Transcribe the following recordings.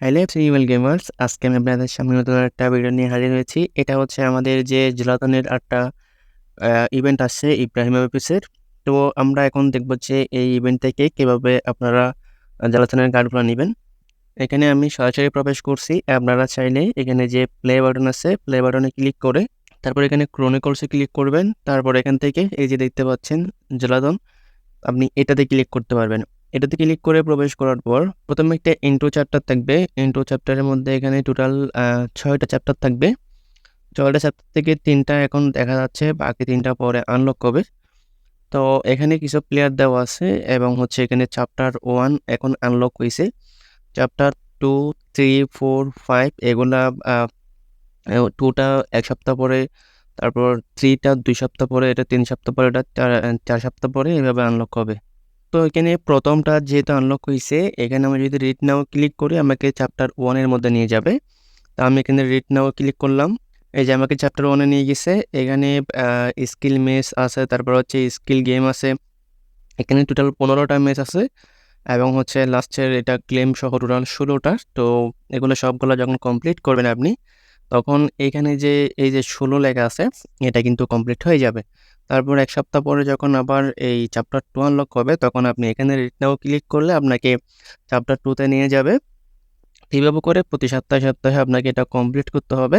Hello সিনিমেল gamers আজকে আমি আপনাদের সামনে নতুন একটা ভিডিও নিয়ে হাজির হয়েছি। এটা হচ্ছে আমাদের যে জেলাতনের একটা ইভেন্ট আসছে ইব্রাহিম অফিসের তো আমরা এখন দেখব যে এই ইভেন্ট থেকে কীভাবে আপনারা জেলাতনের কার্ডগুলো নেবেন। এখানে আমি সরাসরি প্রবেশ করছি। আপনারা চাইলে এখানে যে প্লে বাটন আছে প্লে বাটনে ক্লিক করে, তারপর এখানে ক্রোনিকলসে ক্লিক করবেন। তারপর এখান থেকে এই যে দেখতে পাচ্ছেন জেলাতন আপনি এটাতে ক্লিক করতে পারবেন। এটাতে ক্লিক করে প্রবেশ করার পর প্রথমে একটা ইন্ট্রো চ্যাপ্টার থাকবে। ইন্ট্রো চ্যাপ্টারের মধ্যে এখানে টোটাল ছয়টা চ্যাপ্টার থাকবে। ছয়টা চ্যাপ্টার থেকে তিনটা এখন দেখা যাচ্ছে, বাকি তিনটা পরে আনলক হবে। তো এখানে কিছু প্লেয়ার দেওয়া আছে এবং হচ্ছে এখানে চ্যাপ্টার ওয়ান এখন আনলক হয়েছে chapter two three four five এগুলা টুটা এক সপ্তাহ পরে তারপর থ্রিটা দুই সপ্তাহ পরে, এটা তিন সপ্তাহ পরে, এটা চার চার সপ্তাহ পরে এভাবে আনলক হবে। তো এখানে প্রথমটা যেহেতু আনলক হয়েছে এখানে আমি যদি রিড নাও ক্লিক করি, আমাকে চ্যাপ্টার ওয়ানের মধ্যে নিয়ে যাবে। তো আমি এখানে রিড নাও ক্লিক করলাম। এই যে আমাকে চ্যাপ্টার ওয়ানে নিয়ে গেছে, এখানে স্কিল মেস আছে, তারপর হচ্ছে স্কিল গেম আছে। এখানে টোটাল পনেরোটা ম্যাচ আছে, এবং হচ্ছে লাস্টের এটা ক্লেম সহ টোটাল ষোলোটা। তো এগুলো সবগুলো যখন কমপ্লিট করবেন আপনি তখন এখানে যে, এই যে ষোলো লেখা আছে, এটা কিন্তু কমপ্লিট হয়ে যাবে। তারপর এক সপ্তাহ পরে যখন আবার এই চ্যাপ্টার টু আনলক হবে, তখন আপনি এখানে রিটনাও ক্লিক করলে আপনাকে চ্যাপ্টার টুতে নিয়ে যাবে। এইভাবে করে প্রতি সপ্তাহে সপ্তাহে আপনাকে এটা কমপ্লিট করতে হবে।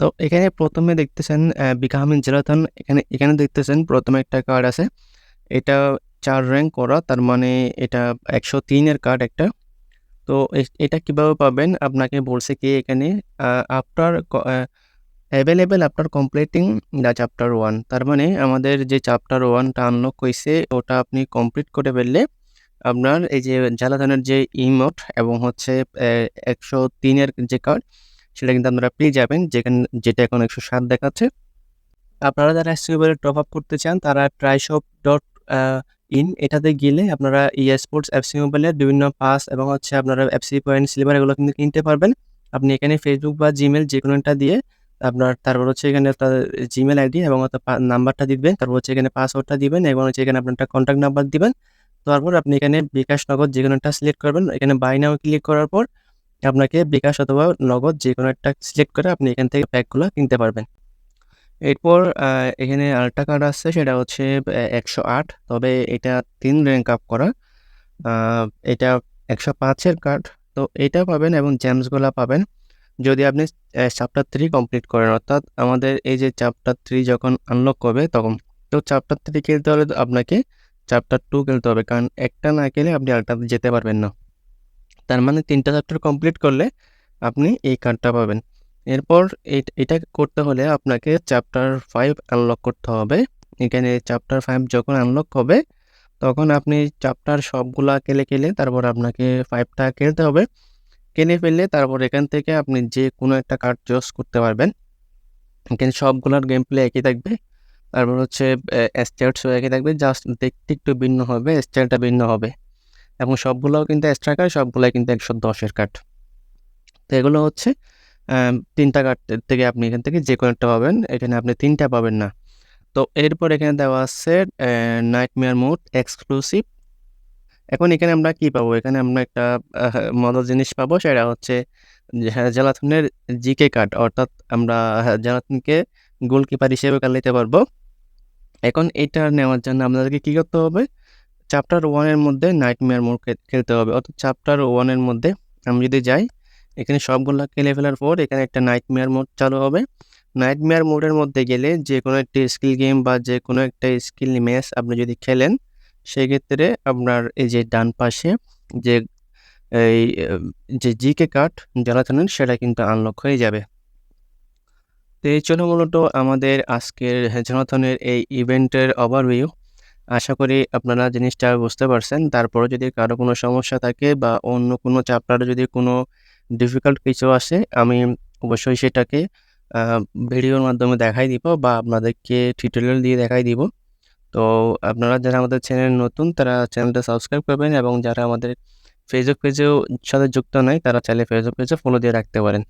তো এখানে প্রথমে দেখতেছেন বিকাহামিন জেলাথন এখানে এখানে দেখতেছেন প্রথমে একটা কার্ড আছে। এটা চার র্যাঙ্ক করা, তার মানে এটা একশো তিনের কার্ড একটা। তো এটা কীভাবে পাবেন? আপনাকে বলছে কি এখানে after available after completing the chapter one তার মানে আমাদের যে চ্যাপ্টার ওয়ানটা আনলক হয়েছে ওটা আপনি কমপ্লিট করে ফেললে আপনার এই যে জ্বালাধানের যে ইমোট এবং হচ্ছে একশো তিনের যে কার্ড সেটা কিন্তু আপনারা পেয়ে যাবেন। যেখানে, যেটা এখন একশো সাত দেখাচ্ছে। আপনারা যারা এসিওবেলে টপ আপ করতে চান, তারা ট্রাইশপ ডট ইন এটাতে গেলে আপনারা ই স্পোর্টস এফসি মোবাইলের বিভিন্ন পাস এবং হচ্ছে আপনারা এফসি পয়েন্ট সিলভার এগুলো কিন্তু কিনতে পারবেন। আপনি এখানে ফেসবুক বা জিমেল যে কোনো একটা দিয়ে আপনার তারপর হচ্ছে এখানে আপনার জিমেল আইডি এবং নাম্বারটা দিবেন, তারপর হচ্ছে এখানে পাসওয়ার্ডটা দিবেন এবং হচ্ছে এখানে আপনার একটা কন্ট্যাক্ট নাম্বার দিবেন। তারপর আপনি এখানে বিকাশ নগদ যে কোনো একটা সিলেক্ট করবেন। এখানে বাই নাও ক্লিক করার পর আপনাকে বিকাশ অথবা নগদ যে কোনো একটা সিলেক্ট করে আপনি এখান থেকে প্যাকগুলো কিনতে পারবেন। এরপর এখানে আরেকটা কার্ড আসছে, সেটা হচ্ছে একশো আট। তবে এটা তিন র্যাঙ্ক আপ করা। এটা একশো পাঁচের কার্ড তো এটা পাবেন এবং জ্যামসগুলো পাবেন। যদি আপনি চ্যাপ্টার থ্রি কমপ্লিট করেন, অর্থাৎ আমাদের এই যে চ্যাপ্টার থ্রি যখন আনলক করবে, তখন তো চ্যাপ্টার থ্রি খেলতে হলে আপনাকে চ্যাপ্টার টু খেলতে হবে। কারণ একটা না খেলে আপনি আরেকটাতে যেতে পারবেন না। তার মানে তিনটা চ্যাপ্টার কমপ্লিট করলে আপনি এই কার্ডটা পাবেন। এরপর এটা করতে হলে আপনাকে চ্যাপ্টার ফাইভ আনলক করতে হবে। এখানে চ্যাপ্টার ফাইভ যখন আনলক হবে, তখন আপনি চ্যাপ্টার সবগুলা কেলে কেলে, তারপর আপনাকে ফাইভটা খেলতে হবে। কেনে ফেললে তারপর এখান থেকে আপনি যে কোনো একটা কার্ড চুজ করতে পারবেন। এখানে সবগুলোর গেম প্লে একই থাকবে। তারপর হচ্ছে স্ট্যাটসও একই থাকবে। জাস্ট দেখতে একটু ভিন্ন হবে স্টাইলটা ভিন্ন হবে। এবং সবগুলোও কিন্তু এক্সট্রা কার্ড সবগুলোই কিন্তু একশো দশের কার্ড তো এগুলো হচ্ছে তিনটা কার্ড থেকে আপনি এখান থেকে যে কোনো একটা পাবেন। এখানে আপনি তিনটা পাবেন না। তো এরপর এখানে দেওয়া আছে নাইটমেয়ার মোড এক্সক্লুসিভ এখন এখানে আমরা কি পাবো? এখানে আমরা একটা মজার জিনিস পাবো, সেটা হচ্ছে জেলাথনের জিকে কার্ড অর্থাৎ আমরা জেলাথনকে গোলকিপার হিসেবে কাল নিতে পারব। এখন এটা নেওয়ার জন্য আপনাদেরকে কী করতে হবে? চ্যাপ্টার ওয়ানের মধ্যে নাইটমেয়ার মোড খেলতে হবে। অর্থাৎ চ্যাপ্টার ওয়ানের মধ্যে আমি যদি যাই এখানে সবগুলো খেলে ফেলার পর এখানে একটা নাইটমেয়ার মোড চালু হবে। নাইটমেয়ার মোডের মধ্যে গেলে যে কোনো একটা স্কিল গেম বা যে কোনো একটা স্কিল ম্যাচ আপনি যদি খেলেন, সেক্ষেত্রে আপনার এই যে ডান পাশে যে, এই, যে জিকে কার্ড জ্বালাতনের সেটা কিন্তু আনলক হয়ে যাবে। তো এই জন্য মূলত আমাদের আজকের জনাথনের এই ইভেন্টের ওভারভিউ আশা করি আপনারা জিনিসটা বুঝতে পারছেন। তারপরে যদি কারও কোনো সমস্যা থাকে বা অন্য কোনো চ্যাপ্টারে যদি কোনো ডিফিকাল্ট কিছু আসে, আমি অবশ্যই সেটাকে ভিডিওর মাধ্যমে দেখাই দিব বা আপনাদেরকে টিউটোরিয়াল দিয়ে দেখাই দিব। তো আপনারা যারা আমাদের চ্যানেল নতুন, তারা চ্যানেলটা সাবস্ক্রাইব করবেন এবং যারা আমাদের ফেসবুক পেজেও সাথে যুক্ত নয়, তারা চাইলে ফেসবুক পেজে ফলো দিয়ে রাখতে পারেন।